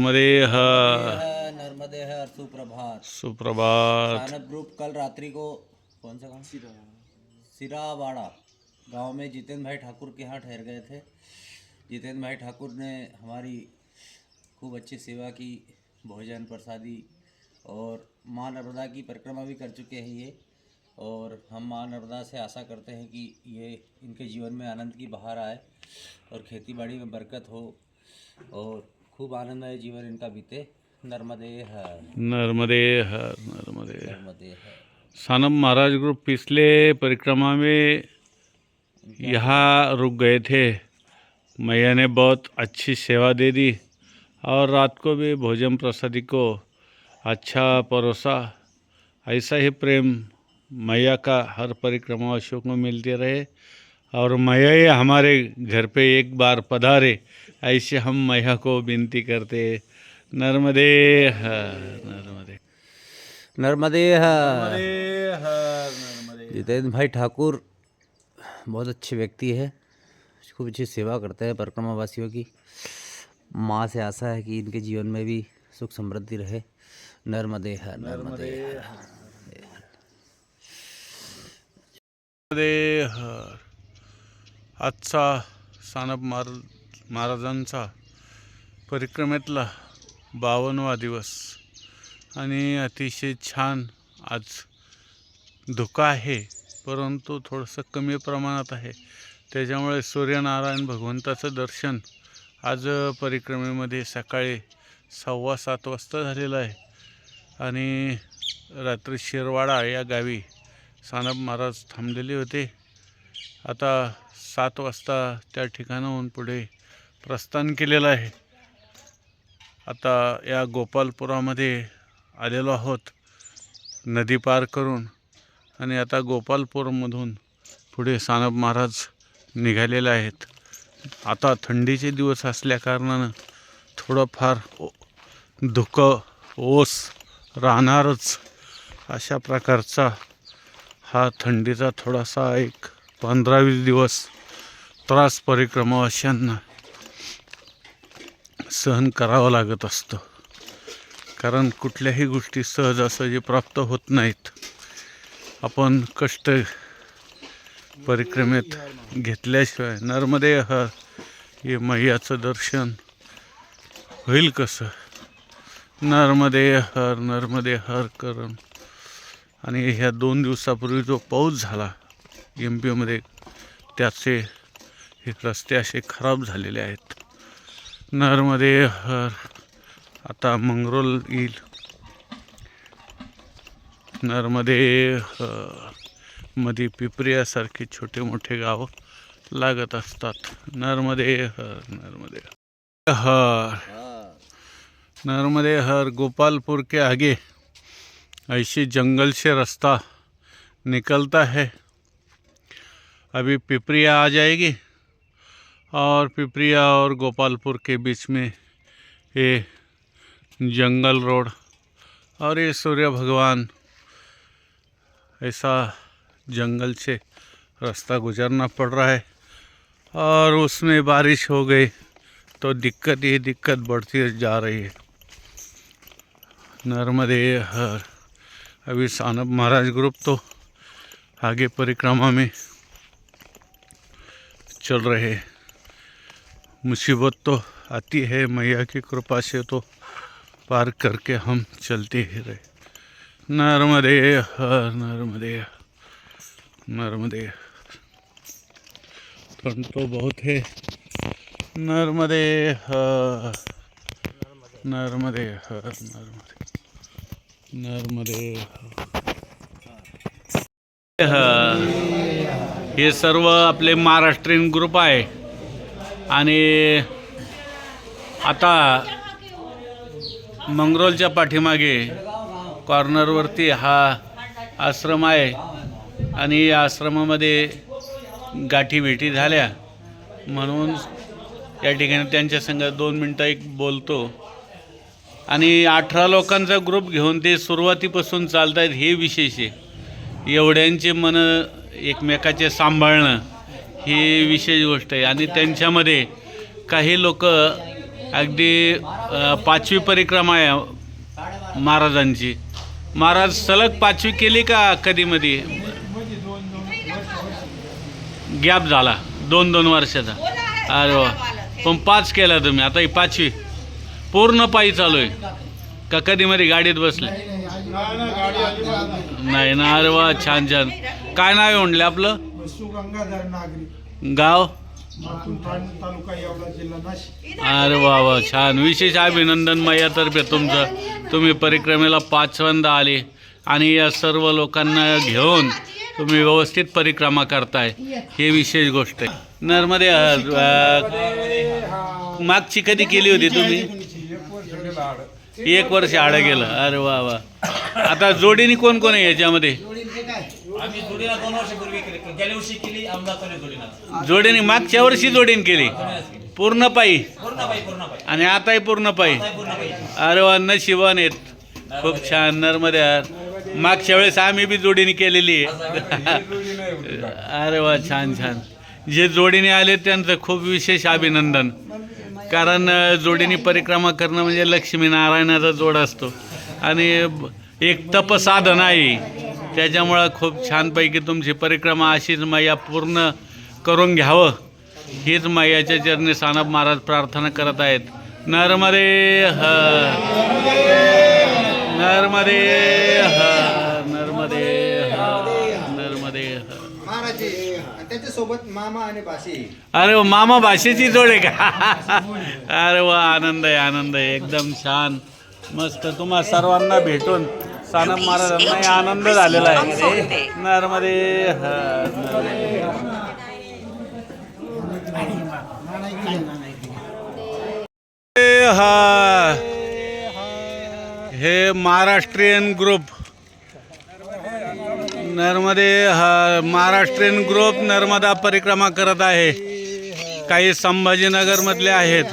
मध्ये ह है, नर्मदे है सुप्रभात। सुप्रभात ग्रुप कल रात्रि को कौन सा गाँव? सिरावाड़ा। गाँव में जितेंद्र भाई ठाकुर के यहाँ ठहर गए थे। जितेंद्र भाई ठाकुर ने हमारी खूब अच्छी सेवा की भोजन प्रसादी और माँ नर्मदा की परिक्रमा भी कर चुके हैं ये। और हम माँ नर्मदा से आशा करते हैं कि ये इनके जीवन में आनंद की बहार आए और खेती बाड़ी में बरकत हो। और खूब आनंदमय जीवन इनका बीते। नर्मदे नर्मदे हर नर्मदे नर्मदे सानम महाराज ग्रुप पिछले परिक्रमा में यहाँ रुक गए थे। मैया ने बहुत अच्छी सेवा दे दी और रात को भी भोजन प्रसादी को अच्छा परोसा। ऐसा ही प्रेम मैया का हर परिक्रमावासियों में मिलते रहे। और मैया हमारे घर पे एक बार पधारे ऐसे हम मैया को विनती करते नर्मदे नर्मदे। नर्मदे जितेंद्र भाई ठाकुर बहुत अच्छे व्यक्ति है खूब अच्छी सेवा करते हैं परिक्रमा वासियों की। माँ से आशा है कि इनके जीवन में भी सुख समृद्धि रहे। नर्मदे है नर्मदे हर। आजचा सानप मार महाराजांचा परिक्रमेतला बावनवा दिवस. आणि अतिशय छान आज धुका आहे परंतु थोडंसं कमी प्रमाणात आहे. त्याच्यामुळे सूर्यनारायण भगवंताचं दर्शन आज परिक्रमेमध्ये सकाळी सव्वा सात वाजता झालेलं आहे. आणि रात्री शिरवाडा या गावी सानप महाराज थांबलेले होते. आता सात वाजता त्या ठिकाणाहून पुढे प्रस्थान केलेलं आहे. आता या गोपालपुरामध्ये आलेलो आहोत नदी पार करून. आणि आता गोपालपूरमधून पुढे सानप महाराज निघालेले आहेत. आता थंडीचे दिवस असल्याकारणानं थोडंफार ओ- धुकं ओस राहणारच अशा प्रकारचा हा थंडीचा थोडासा एक पंधरा वीस दिवस त्रास परिक्रमावाशांना सहन करावं लागत असतं. कारण कुठल्याही गोष्टी सहजासहजी प्राप्त होत नाहीत. आपण कष्ट परिक्रमेत घेतल्याशिवाय नर्मदे हर हे मैयाचं दर्शन होईल कसं? नर्मदे हर नर्मदे हर करण आणि ह्या दोन दिवसापूर्वी जो पाऊस झाला एम पीमध्ये त्याचे हे रस्ते असे खराब झालेले आहेत. नरमध्ये हर आता मंगरोल येईल. नर्मदे मध्ये पिपरियासारखे छोटे मोठे गावं लागत असतात. नर्मदे हर नर्मदे हर. नर्मदे हर गोपालपुर के आगे ऐसे जंगल से रास्ता निकलता है. अभी पिपरिया आ जाएगी और पिपरिया और गोपालपुर के बीच में ये जंगल रोड और ये सूर्य भगवान, ऐसा जंगल से रास्ता गुजरना पड़ रहा है और उसमें बारिश हो गई तो दिक्कत ही दिक्कत बढ़ती जा रही है। नर्मदे, हर, अभी सानप महाराज ग्रुप तो आगे परिक्रमा में चल रहे मुसीबत तो आती है, मैया की कृपा से तो पार करके हम चलते ही रहे नर्मदे नर्मदे नर्मदे। ठंड तो बहुत है। नर्मदे हर नर्मदे हर नर्मदे नर्मदे हर हे सर्व आपले महाराष्ट्रीयन ग्रुप आहे. आणि आता मंगरोलच्या पाठीमागे कॉर्नरवरती हा आश्रम आहे. आणि या आश्रमामध्ये गाठी भेटी झाल्या. म्हणून या ठिकाणी त्यांच्या संग दोन मिनटं एक बोलतो. आणि अठरा लोकांचा ग्रुप घेऊन ते सुरुवातीपासून चालत आहेत हे विशेष आहे. एवढ्यांचे मन एकमेकाचे सांभाळणं ही विशेष गोष्ट आहे. आणि त्यांच्यामध्ये काही लोक अगदी पाचवी परिक्रमा आहे महाराजांची. महाराज सलग पाचवी केली का कधीमध्ये गॅप झाला. दोन दोन वर्षाचा. अरे वा. पण पाच केला तुम्ही. आता ही पाचवी. पूर्ण पायी चालू आहे. का कधीमध्ये गाडीत बसले? नाही ना. अरे वा छान छान. काय नाव आहे म्हणले आपलं? गंगाधर नागरी. गाव? मातूर ता- तालुका येवला जिल्हा नाशिक. अरे वा वा छान. विशेष अभिनंदन मैयातर्फे तुमचं. तुम्ही परिक्रमेला पाचवंदा आले आणि या सर्व लोकांना घेऊन तुम्ही व्यवस्थित परिक्रमा करताय. हे विशेष गोष्ट आहे. नर्मदे अ, मागची कधी केली होती तुम्ही? एक वर्ष आडं गेलं. अरे वा वा. आता जोडीने कोण कोण आहे याच्यामध्ये? आम्ही जोडीला दोन वर्षापूर्वी केली. गेल्या वर्षी केली आमदार चालू जोडीला जोडीने मागच्या वर्षी जोडीने केली. पूर्ण पायी. पूर्ण पूर्ण आणि आताही पूर्ण पायी. अरे वा नशिबान आहेत. खूप छान नर्मदे यार मागच्या वेळेस आम्ही बी जोडीने केलेली आहे. अरे वा छान छान. जे जोडीने आले त्यांचं खूप विशेष अभिनंदन. कारण जोडीने परिक्रमा करणं म्हणजे लक्ष्मीनारायणाचा जोड असतो. आणि एक तपसाधन आहे. त्याच्यामुळं खूप छानपैकी तुमची परिक्रमा अशीच मैया पूर्ण करून घ्यावं. हीच मैयाच्या चरणी सानप महाराज प्रार्थना करत आहेत. नर्मदे हर नर्मदे हर नर्मदे हर नर्मदे आणि त्याच्यासोबत मामा आणि भाषी अरे वा, मामा भाषेची जोड आहे का? अरे वा आनंद आहे आनंद आहे. एकदम छान. मस्त तुम्हा सर्वांना भेटून सानप महाराजांनाही आनंद झालेला आहे. नर्मदे. हा. हे महाराष्ट्रीयन ग्रुप. नर्मदे हा महाराष्ट्रीयन ग्रुप नर्मदा परिक्रमा करत आहे. काही संभाजीनगरमधले आहेत.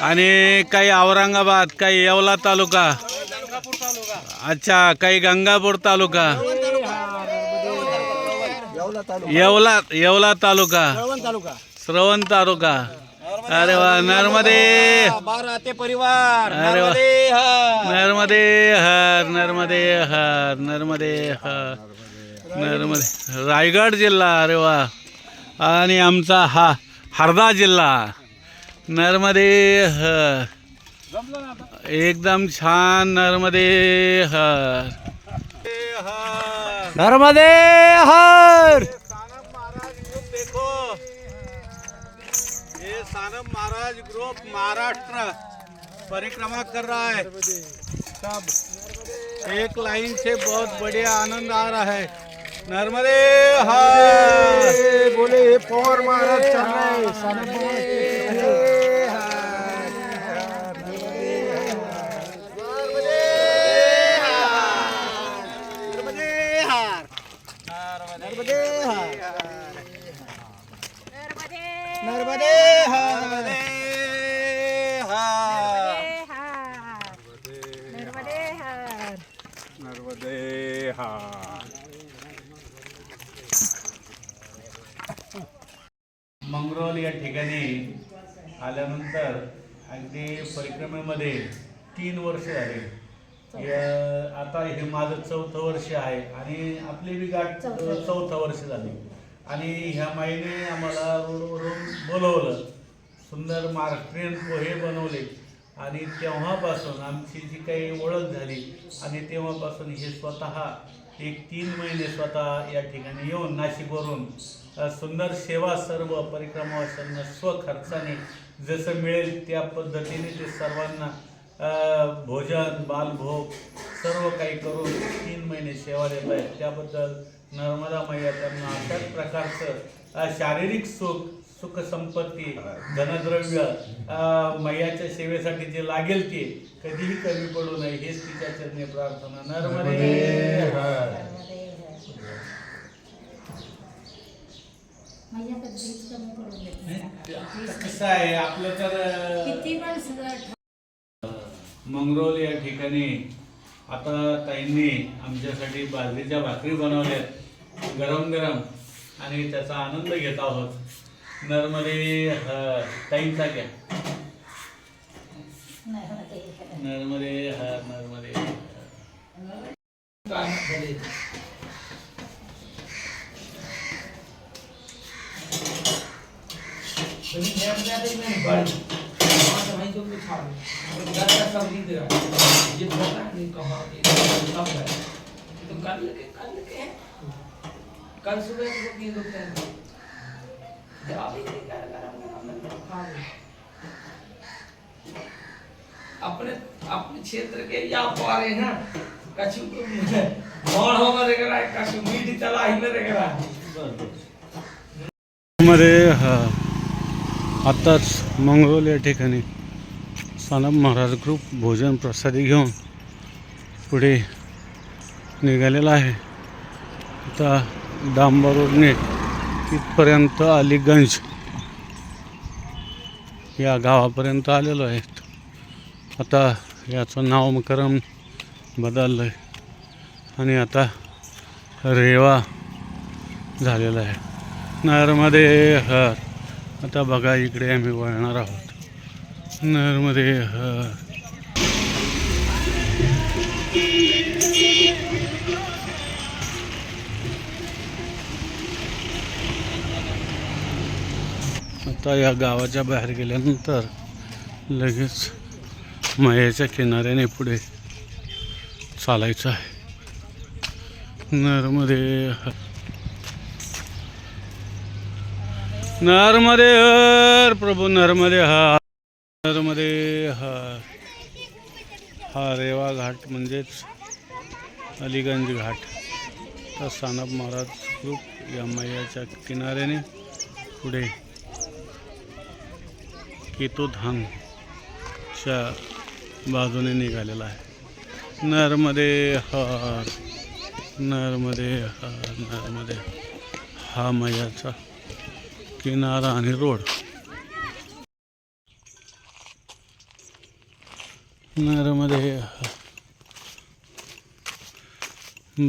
आणि काही औरंगाबाद काही येवला तालुका. अच्छा काही गंगापूर तालुका. येवला येवला तालुका. श्रवण तालुका. अरे वा नर्मदे. बारा ते परिवार. अरे वा. नर्मदे हर. नर्मदे हर नर्मदे हर नर्मदे हर नर्मदे. रायगड जिल्हा अरे वा. आणि आमचा हा हरदा जिल्हा. नर्मदे हर. एकदम छान नर्मदे हर. नर्मदे हर. सानप महाराज ग्रुप देखो ये सानप महाराज ग्रुप महाराष्ट्र परिक्रमा कर रहा है. सब एक लाइन से बहुत बढ़िया आनंद आ रहा है. नर्मदे हर. बोले पवार महाराज चल रहे सानप महाराज नर्मदे हर नर्मदे हर मंगरोल या ठिकाणी आल्यानंतर अगदी परिक्रमेमध्ये तीन वर्ष झाले. या- आता हे माझं चौथं वर्ष आहे आणि आपली बी गाठ चौथं वर्ष. झाली. आणि ह्या माईने आम्हाला रोडवरून बोलवलं. सुंदर महाराष्ट्रीयन पोहे बनवले. आणि तेव्हापासून आमची जी काही ओळख झाली आणि तेव्हापासून हे स्वतः एक तीन महिने स्वतः या ठिकाणी येऊन नाशिकवरून सुंदर सेवा सर्व परिक्रमावाशांना स्वखर्चाने जसं मिळेल त्या पद्धतीने ते सर्वांना भोजन बालभोग सर्व काही करून तीन महिने सेवा देत आहेत. त्याबद्दल नर्मदा मैया त्यांना अशाच प्रकारचं शारीरिक सुख सुख संपत्ती धनद्रव्य मैयाच्या सेवेसाठी जे लागेल ते कधीही कमी पडू नये हेच तिच्या चरणी प्रार्थना. नर्मदे कसं आहे आपलं तर मंगरोल या ठिकाणी आता ताईंनी आमच्यासाठी बाजरीच्या भाकरी बनवल्यात गरम गरम आणि त्याचा आनंद घेत आहोत. नर्मदे ह, ताईंचा घ्या नर्मदे हर नर्मदे हर. कल सुबह तो तीन रुपए जवाब ही नहीं कर गरम गरम खा लो। अपने अपने क्षेत्र के या पारे ना कछु मोड़ हो मरे करा कछु मीठ चला ही मरे करा है। मध्ये हा आत्ताच मंगरोल या ठिकाणी सानप महाराज ग्रुप भोजन प्रसादी घेऊन पुढे निघालेला आहे. आता डांबर रोडने इथपर्यंत अलीगंज या गावापर्यंत आलेलो आहे. आता याचं नामकरण बदललं आहे आणि आता रेवा झालेला आहे. नरमध्ये हर. आता बघा इकडे आम्ही वळणार आहोत. नरमध्ये हर. आता या गावाच्या बाहेर गेल्यानंतर लगेच मयाच्या किनाऱ्याने पुढे चालायचं आहे. नर्मदे. हर नर्मदे हर प्रभू नर्मदे हर नर्मदे हर. हा रेवा घाट म्हणजेच अलीगंज घाट. तर सानप महाराज ग्रुप या मैयाच्या किनाऱ्याने पुढे केतुधानच्या बाजूने निघालेला आहे. नरमध्ये हर नरमध्ये हर नरमध्ये हा मैयाचा किनारा आणि रोड. नरमध्ये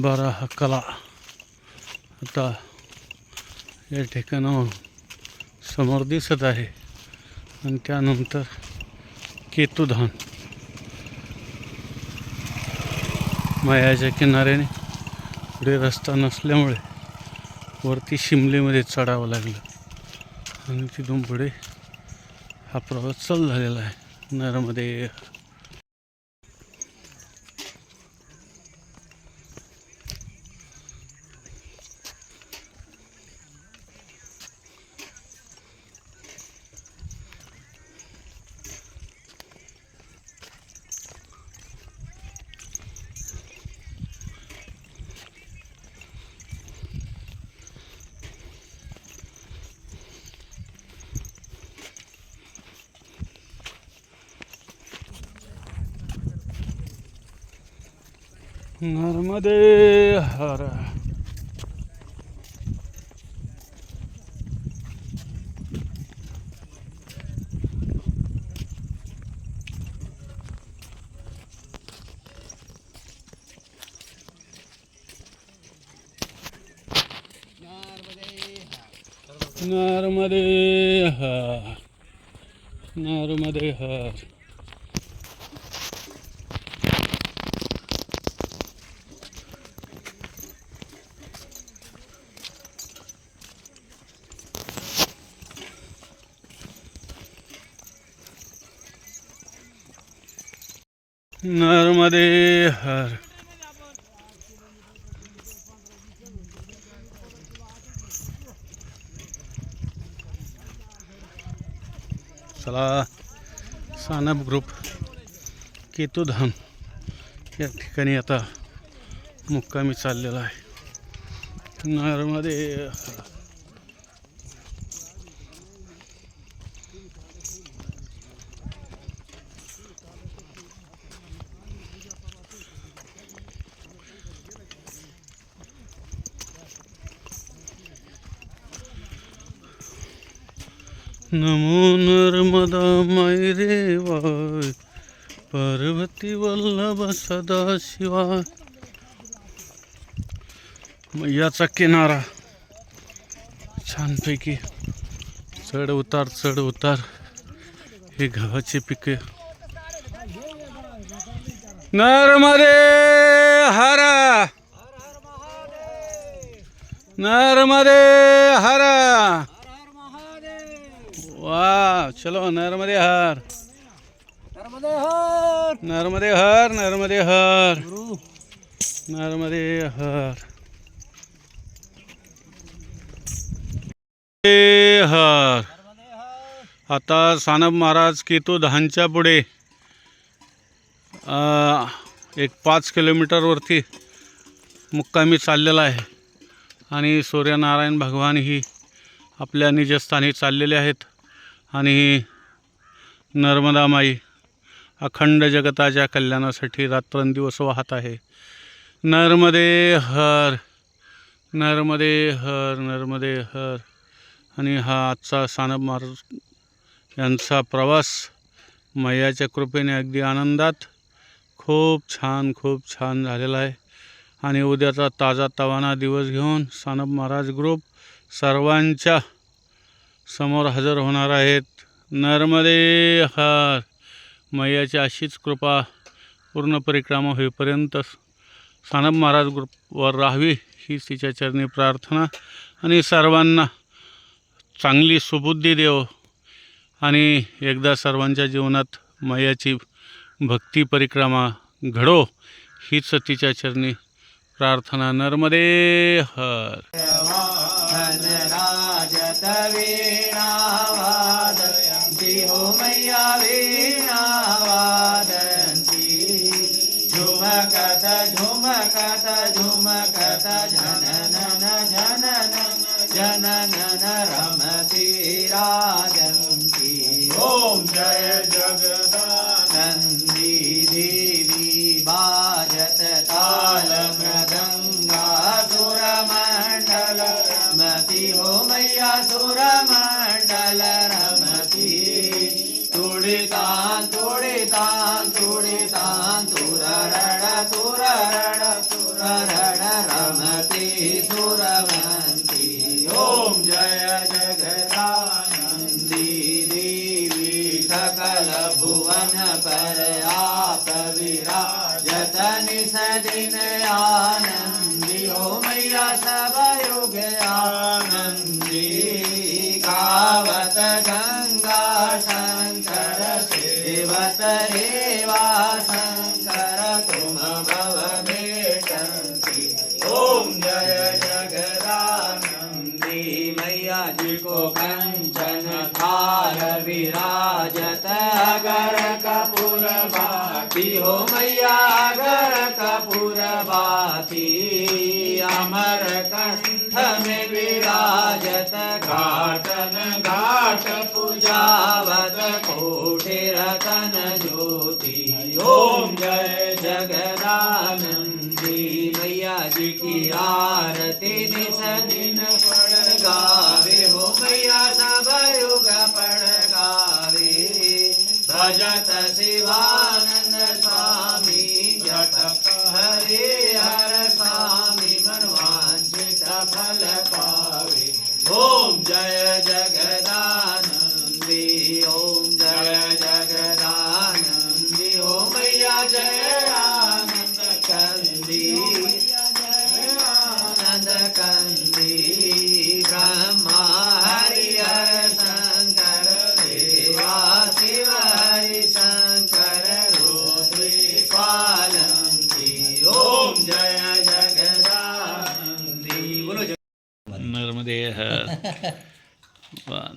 बरा हा कला. आता या ठिकाणाहून समोर दिसत आहे. आणि त्यानंतर केतुधान. मायाच्या किनाऱ्याने पुढे रस्ता नसल्यामुळे वरती शिमलेमध्ये चढावं लागलं. आणि तिथून पुढे हा प्रवास चालू झालेला आहे. नरमध्ये नर्मदे हर। नर्मदे हर। नर्मदे हर। नर्मदे हर. चला सानप ग्रुप केतुधाम. या ठिकाणी आता मुक्कामी चाललेला आहे. नरमध्ये नमो नर्मदा मै वाय. पार्वती वल्लभ सदा शिवाय मैयाचा किनारा छानपैकी चढ उतार चढ उतार हे गव्हाचे पिके. नर्मदे हरा. नर्मदे हरा. वाह चलो नर्मदे हर नर्मदे हर नर्मदे हर नर्मदे हर नर्मदे हर हर आता सानप महाराज केतू दहानच्या पुढे एक पाच किलोमीटरवरती मुक्कामी चाललेला आहे. आणि सूर्यनारायण भगवान ही आपल्या निजस्थानी चाललेले आहेत. आणि नर्मदा माई अखंड जगताच्या कल्याणासाठी रात्रंदिवस वाहत आहे. नर्मदे हर नर्मदे हर नर्मदे हर. आणि हा आजचा सानप महाराज यांचा प्रवास मैयाच्या कृपेने अगदी आनंदात खूप छान खूप छान झालेला आहे. आणि उद्याचा ताजा तवाना दिवस घेऊन सानप महाराज ग्रुप सर्वांच्या समोर हजर होणार आहेत. नर्मदे हर. मैयाची अशीच कृपा पूर्ण परिक्रमा होईपर्यंत सानप महाराज ग्रुपवर राहावी ही तिच्या चरणी प्रार्थना. आणि सर्वांना चांगली सुबुद्धी देव. आणि एकदा सर्वांच्या जीवनात मैयाची भक्ती परिक्रमा घडो हीच तिच्या चरणी प्रार्थना नर्मदे हर. धनराजत वीणा झुमकत झुमकत झुमकत झननन झननन झननन रमति राजन्ति ॐ जय तुडितान् तुडितान् तुडितान् जी को विराजत अगर कपूर बाती हो मैया अगर कपूर बाती अमर कंठ में विराजत घाटन घाट पूजावत कोटि रतन ज्योति ओम जय जगदानंदी मैया जी की आरती निस दिन पड़ भजत शिवानन्द स्वामी जटक हरे हर नर्मदे हर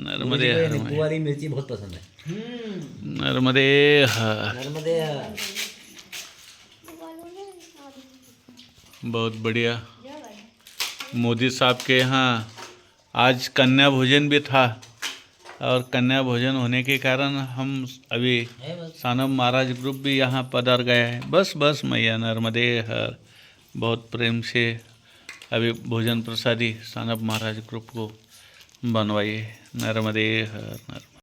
नर्मदे हर मैया। मिर्ची बहुत पसंद है। नर्मदे हर नर्मदे बहुत बढ़िया। मोदी साहब के यहाँ आज कन्या भोजन भी था और कन्या भोजन होने के कारण हम अभी सानम महाराज ग्रुप भी यहाँ पधार गए हैं। बस बस मैया नर्मदे हर बहुत प्रेम से अभी भोजन प्रसादी सानब महाराज ग्रुप को बनवाइए। नर्मदे हर नर्मदे।